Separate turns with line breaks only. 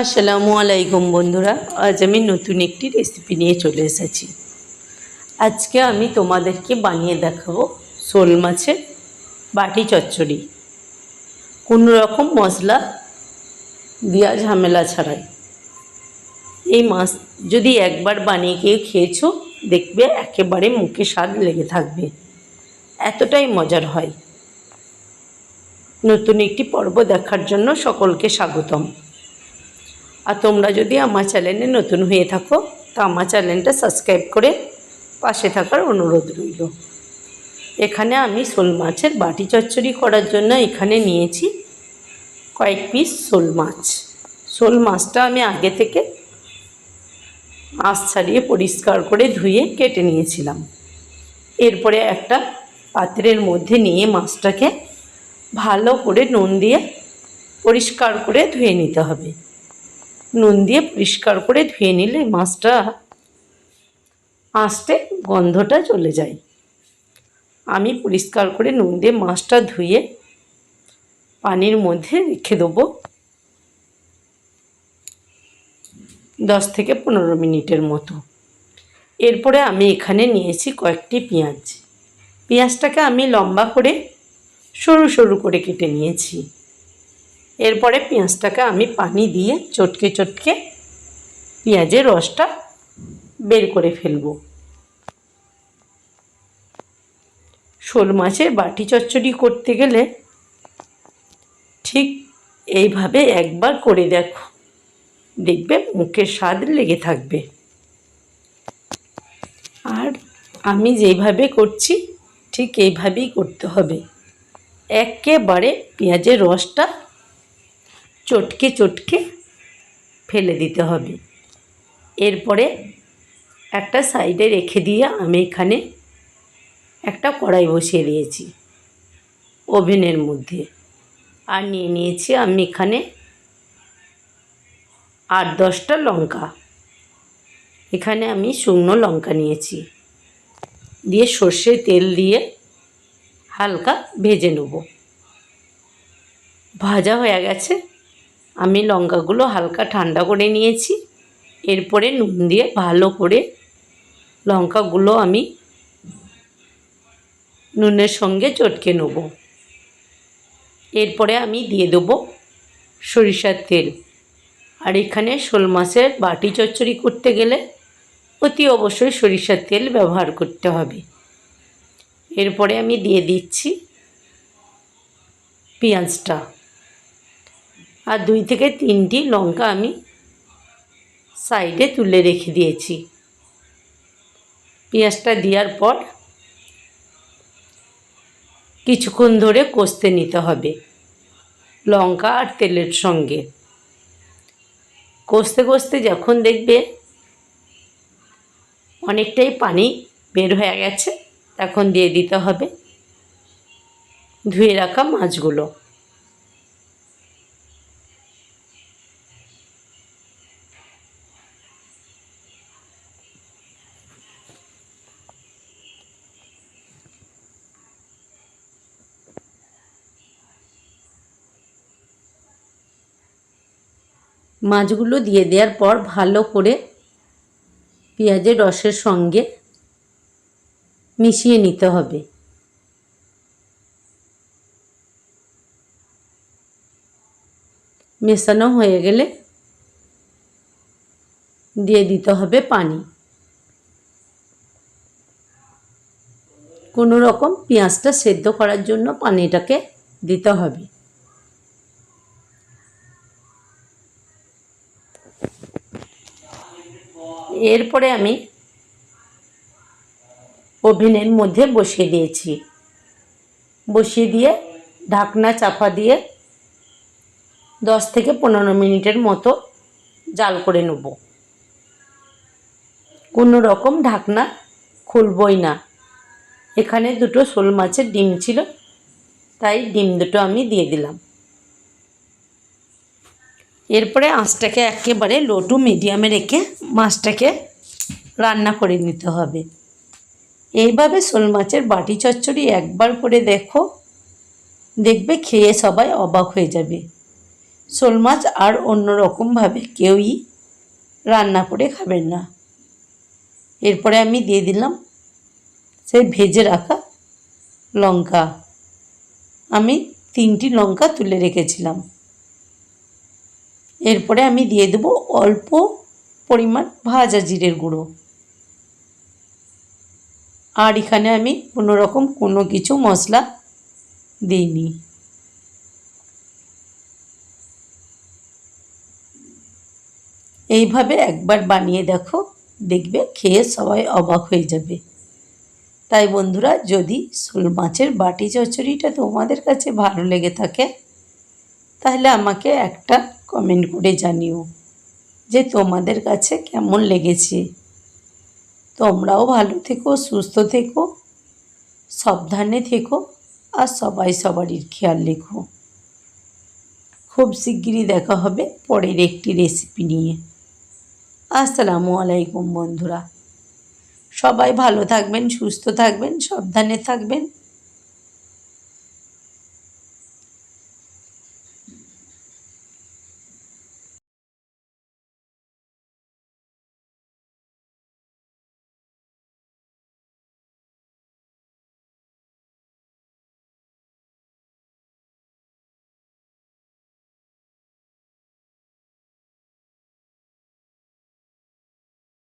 আসসালামু আলাইকুম বন্ধুরা, আজ আমি নতুন একটি রেসিপি নিয়ে চলে এসেছি। আজকে আমি তোমাদেরকে বানিয়ে দেখাবো শোল মাছের বাটি চচ্চড়ি। কোনো রকম মশলা দেওয়া ঝামেলা ছাড়াই। এই মাছ যদি একবার বানিয়ে গিয়ে খেয়েছো, দেখবে একেবারে মুখে স্বাদ লেগে থাকবে। এতটাই মজার হয়। নতুন একটি পর্ব দেখার জন্য সকলকে স্বাগতম। আর তোমরা যদি আমার চ্যানেলে নতুন হয়ে থাকো, তো আমার চ্যানেলটা সাবস্ক্রাইব করে পাশে থাকার অনুরোধ রইল। এখানে আমি শোল মাছের বাটি চচ্চড়ি করার জন্য এখানে নিয়েছি কয়েক পিস শোল মাছ। শোল মাছটা আমি আগে থেকে আঁশ ছাড়িয়ে পরিষ্কার করে ধুয়ে কেটে নিয়েছিলাম। এরপরে একটা পাত্রের মধ্যে নিয়ে মাছটাকে ভালো করে নুন দিয়ে পরিষ্কার করে ধুয়ে নিতে হবে। নুন দিয়ে পরিষ্কার করে ধুয়ে নিলে মাছটা আঁচটে গন্ধটা চলে যায়। আমি পরিষ্কার করে নুন দিয়ে মাছটা ধুয়ে পানির মধ্যে রেখে দেবো। দশ থেকে পনেরো মিনিটের মতো। এরপরে আমি এখানে নিয়েছি কয়েকটি পেঁয়াজ। পেঁয়াজটাকে আমি লম্বা করে সরু সরু করে কেটে নিয়েছি। এরপরে পেঁয়াজটাকে আমি পানি দিয়ে চটকে চটকে পেঁয়াজের রসটা বের করে ফেলব। শোল মাছের বাটি চচ্চড়ি করতে গেলে ঠিক এইভাবে একবার করে দেখো, দেখবে মুখের স্বাদ লেগে থাকবে। আর আমি যেইভাবে করছি ঠিক এইভাবেই করতে হবে। একেবারে পেঁয়াজের রসটা চটকে চটকে ফেলে দিতে হবে। এরপরে একটা সাইডে রেখে দিয়ে আমি এখানে একটা কড়াই বসিয়ে দিয়েছি ওভেনের মধ্যে। আর নিয়ে নিয়েছি আমি এখানে আট দশটা লঙ্কা। এখানে আমি শুকনো লঙ্কা নিয়েছি। দিয়ে সর্ষে তেল দিয়ে হালকা ভেজে নেব। ভাজা হয়ে গেছে। আমি লঙ্কাগুলো হালকা ঠান্ডা করে নিয়েছি। এরপরে নুন দিয়ে ভালো করে লঙ্কাগুলো আমি নুনের সঙ্গে চটকে নেব। এরপরে আমি দিয়ে দেবো সরিষার তেল। আর এখানে শোল মাছের বাটি চচ্চড়ি করতে গেলে অতি অবশ্যই সরিষার তেল ব্যবহার করতে হবে। এরপরে আমি দিয়ে দিচ্ছি পেঁয়াজটা। আর দুই থেকে তিনটি লঙ্কা আমি সাইডে তুলে রেখে দিয়েছি। পেঁয়াজটা দেওয়ার পর কিছুক্ষণ ধরে কষতে নিতে হবে লঙ্কা আর তেলের সঙ্গে। কষতে কষতে যখন দেখবে অনেকটাই পানি বের হয়ে গেছে, তখন দিয়ে দিতে হবে ধুয়ে রাখা মাছগুলো। মাছগুলো দিয়ে দেওয়ার পর ভালো করে পেঁয়াজের রসের সঙ্গে মিশিয়ে নিতে হবে। মেশানো হয়ে গেলে দিয়ে দিতে হবে পানি। কোনো রকম পেঁয়াজটা সেদ্ধ করার জন্য পানিটাকে দিতে হবে। এরপরে আমি ওভেনের মধ্যে বসিয়ে দিয়েছি। বসিয়ে দিয়ে ঢাকনা চাপা দিয়ে দশ থেকে পনেরো মিনিটের মতো জাল করে নেব। কোনো রকম ঢাকনা খুলবই না। এখানে দুটো শোল মাছের ডিম ছিল, তাই ডিম দুটো আমি দিয়ে দিলাম। এরপরে আঁচটাকে একেবারে লো টু মিডিয়ামে রেখে মাছটাকে রান্না করে নিতে হবে। এইভাবে শোল মাছের বাটি চচ্চড়ি একবার করে দেখো, দেখবে খেয়ে সবাই অবাক হয়ে যাবে। শোল মাছ আর অন্য রকমভাবে কেউই রান্না করে খাবেন না। এরপরে আমি দিয়ে দিলাম সেই ভেজে রাখা লঙ্কা। আমি তিনটি লঙ্কা তুলে রেখেছিলাম। এরপরে আমি দিয়ে দেবো অল্প পরিমাণ ভাজা জিরের গুঁড়ো। আর এখানে আমি কোনো রকম কোনো কিছু মশলা দিইনি। এইভাবে একবার বানিয়ে দেখো, দেখবে খেয়ে সবাই অবাক হয়ে যাবে। তাই বন্ধুরা, যদি শোল মাছের বাটি চচড়িটা তোমাদের কাছে ভালো লেগে থাকে, তাহলে আমাকে একটা কমেন্ট করে জানিও যে তোমাদের কাছে কেমন লেগেছে। তোমরাও ভালো থেকো, সুস্থ থেকো, সাবধানে থেকো আর সবাই সবারই খেয়াল রেখো। খুব শিগগিরই দেখা হবে পরের একটি রেসিপি নিয়ে। আসসালামু আলাইকুম বন্ধুরা। সবাই ভালো থাকবেন, সুস্থ থাকবেন, সাবধানে থাকবেন।